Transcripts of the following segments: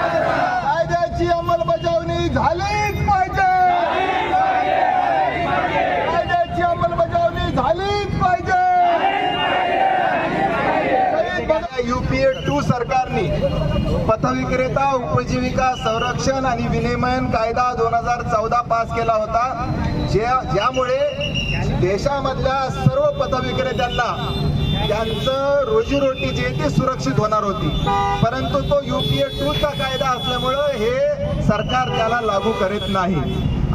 कायद्याची अंमलबजावणी झालीच पाहिजे. कायद्याची अंमलबजावणी झालीच पाहिजे. युपीए टू सरकारने पथविक्रेता उपजीविका संरक्षण आणि विनिमयन कायदा दोन हजार चौदा पास केला होता. ज्या ज्यामुळे देशामधल्या सर्व पथविक्रेत्यांना त्यांचं रोजीरोटी जी आहे ती सुरक्षित होणार होती. परंतु तो युपीए टूचा कायदा असल्यामुळं हे सरकार त्याला लागू करीत नाही.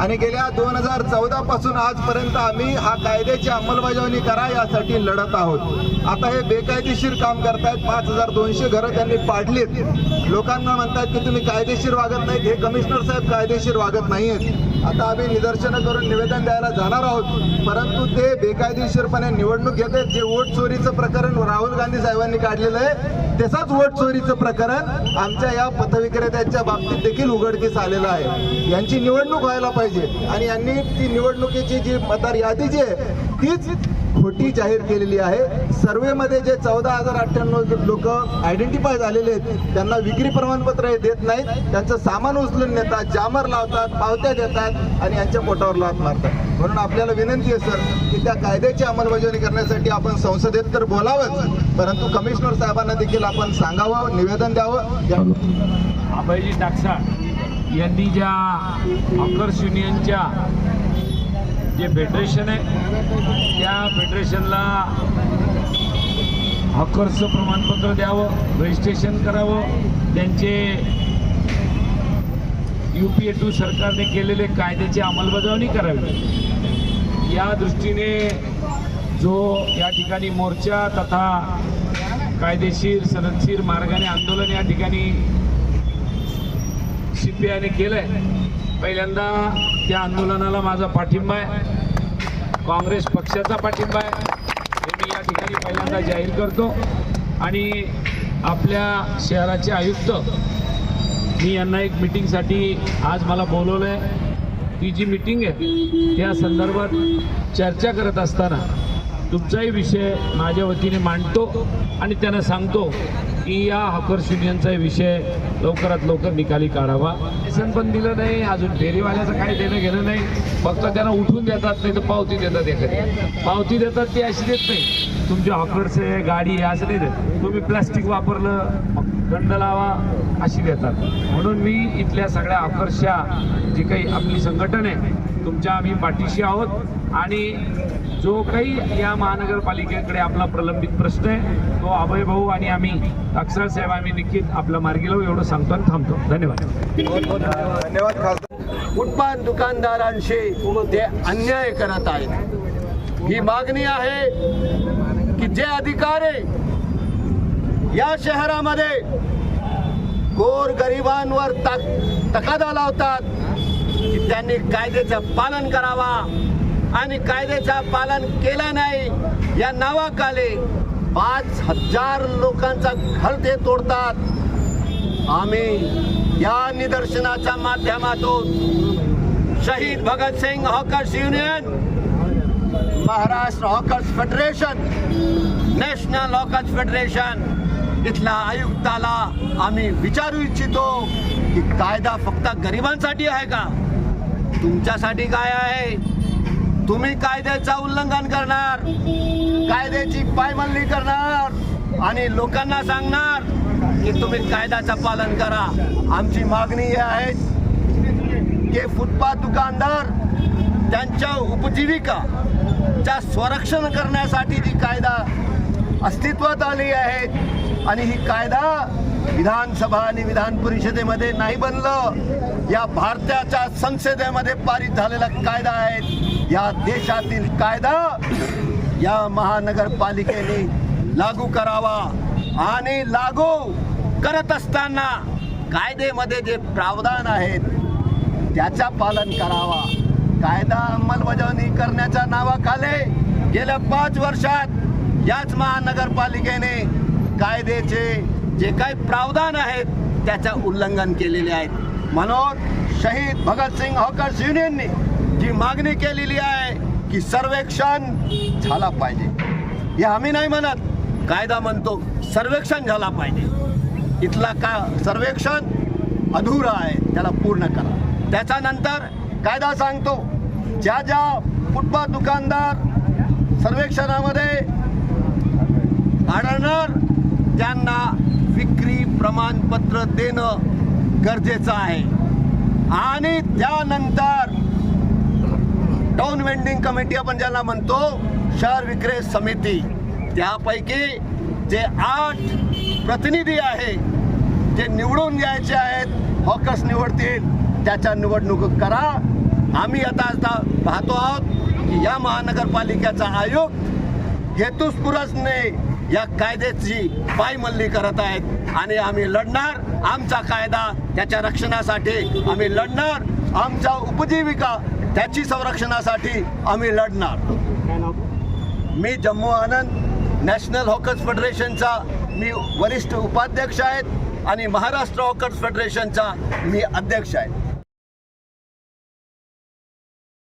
आणि गेल्या दोन हजार चौदा पासून आजपर्यंत आम्ही हा कायद्याची अंमलबजावणी करा यासाठी लढत आहोत. आता हे बेकायदेशीर काम करतायत पाच हजार दोनशे घरं त्यांनी पाडलीत. लोकांना म्हणतात की तुम्ही कायदेशीर वागत नाहीत हे कमिशनर साहेब कायदेशीर वागत नाहीयेत. आता आम्ही निदर्शनं करून निवेदन द्यायला जाणार आहोत. परंतु ते बेकायदेशीरपणे निवडणूक घेत आहेत. जे वोट चोरीचं प्रकरण राहुल गांधी साहेबांनी काढलेलं आहे तसंच वोट चोरीचं प्रकरण आमच्या या पथविक्रेत्यांच्या बाबतीत देखील उघडकीस आलेलं आहे. यांची निवडणूक व्हायला पाहिजे. आणि यांनी ती निवडणुकीची जी मतदार यादी जी आहे तीच खोटी जाहीर केलेली आहे. सर्वेमध्ये जे चौदा हजार अठ्ठ्याण्णव लोक आयडेंटिफाय झालेले आहेत त्यांना विक्री प्रमाणपत्र हे देत नाहीत. त्यांचं सामान उचलून नेतात जामर लावतात पावत्या देतात आणि यांच्या पोटावर लात मारतात. म्हणून आपल्याला विनंती आहे सर की त्या कायद्याची अंमलबजावणी करण्यासाठी आपण संसदेत तर बोलावंच परंतु कमिशनर साहेबांना देखील आपण सांगावं निवेदन द्यावं. अभयजी टाकसा यांनी ज्या हॉकर्स युनियनच्या जे फेडरेशन आहे त्या फेडरेशनला हॉकर्सचं प्रमाणपत्र द्यावं रजिस्ट्रेशन करावं. त्यांचे यू पी ए टू सरकारने केलेले कायद्याची अंमलबजावणी करावी. या दृष्टीने जो या ठिकाणी मोर्चा तथा कायदेशीर सनदशीर मार्गाने आंदोलन या ठिकाणी सी पी आयने केलं आहे पहिल्यांदा त्या आंदोलनाला माझा पाठिंबा आहे. काँग्रेस पक्षाचा पाठिंबा आहे. हे मी या ठिकाणी पहिल्यांदा जाहीर करतो. आणि आपल्या शहराचे आयुक्त मी यांना एक मिटिंगसाठी आज मला बोलवलं आहे ती जी मिटिंग आहे त्या संदर्भात चर्चा करत असताना तुमचाही विषय माझ्या वतीने मांडतो आणि त्यांना सांगतो. की या हॉकर्स युनियनचा विषय लवकरात लवकर निकाली काढावा. लायसन पण दिलं नाही अजून फेरीवाल्याचं काही देणं घेणं नाही. फक्त त्यांना उठून देतात नाही तर पावती देतात एखादी. पावती देतात ती अशी देत नाही. तुमच्या हॉकर्स आहे गाडी आहे असं नाही देत. तुम्ही प्लास्टिक वापरलं दंड लावा अशी देतात. म्हणून मी इथल्या सगळ्या हॉकर्सच्या जी काही आपली संघटन आहे तुमच्या आम्ही पाठीशी आहोत. आणि जो काही या महानगरपालिकेकडे आपला प्रलंबित प्रश्न आहे तो अभय भाऊ आणि आम्ही अक्षर साहेब आम्ही नक्कीच आपला मार्गी लावू एवढं सांगतो आणि थांबतो. धन्यवाद. धन्यवाद खासदार. फुटपाथ दुकानदारांशी ते अन्याय करत आहेत. ही मागणी आहे की जे अधिकारी या शहरामध्ये गोर गरिबांवर तकादा लावतात की त्यांनी कायद्याचं पालन करावा. आणि कायद्याचा पालन केलं नाही. या नावाखाली पाच हजार लोकांचा घर ते तोडतात. आम्ही या निदर्शनाच्या माध्यमातून शहीद Bhagat Singh hawkers union Maharashtra hawkers federation national hawkers federation इथल्या आयुक्ताला आम्ही विचारू इच्छितो की कायदा फक्त गरिबांसाठी आहे का? तुमच्यासाठी काय आहे? तुम्ही कायद्याचं उल्लंघन करणार कायद्याची पायमल्ली करणार आणि लोकांना सांगणार की तुम्ही कायद्याचं पालन करा. आमची मागणी ही आहे की फुटपाथ दुकानदार त्यांच्या उपजीविकाच्या संरक्षण करण्यासाठी जी कायदा अस्तित्वात आली आहे आणि ही कायदा विधानसभा आणि विधान परिषदेमध्ये नाही बनलं. या भारताच्या संसदेमध्ये पारित झालेला कायदा आहे. या देशातील कायदा या महानगरपालिकेने लागू करावा आणि लागू करत असताना कायदेमध्ये जे प्रावधान आहेत त्याचा पालन करावा. कायदा अंमलबजावणी करण्याच्या नावाखाली गेल्या पाच वर्षात याच महानगरपालिकेने कायद्याचे जे काही प्रावधान आहेत त्याचं उल्लंघन केलेले आहेत. म्हणून शहीद भगतसिंग हॉकर्स युनियनने जी मागणी केलेली आहे की सर्वेक्षण झाला पाहिजे. हे आम्ही नाही म्हणत. कायदा म्हणतो सर्वेक्षण झाला पाहिजे. इथला का सर्वेक्षण अधुरा आहे त्याला पूर्ण करा. त्याच्यानंतर कायदा सांगतो ज्या ज्या फुटपाथ दुकानदार सर्वेक्षणामध्ये आढळणार त्यांना विक्री प्रमाणपत्र देणं गरजेचं आहे. आणि त्यानंतर स्टँडिंग कमिटी आपण ज्याला म्हणतो शहर विक्री समिती. त्यापैकी जे आठ प्रतिनिधी आहे जे निवडून घ्यायचे आहेत हॉकर्स निवडतील त्याच्या निवडणूक करा. आम्ही आता आता पाहतो आहोत की या महानगरपालिकेचा आयोग हेतुस्पुरसने या कायद्याची पायमल्ली करत आहेत. आणि आम्ही लढणार. आमचा कायदा त्याच्या रक्षणासाठी आम्ही लढणार. आमच्या उपजीविका त्याची संरक्षणासाठी आम्ही लढणार. मी जम्मू आनंद नॅशनल हॉकर्स फेडरेशनचा मी वरिष्ठ उपाध्यक्ष आहेत आणि महाराष्ट्र हॉकर्स फेडरेशनचा मी अध्यक्ष आहे.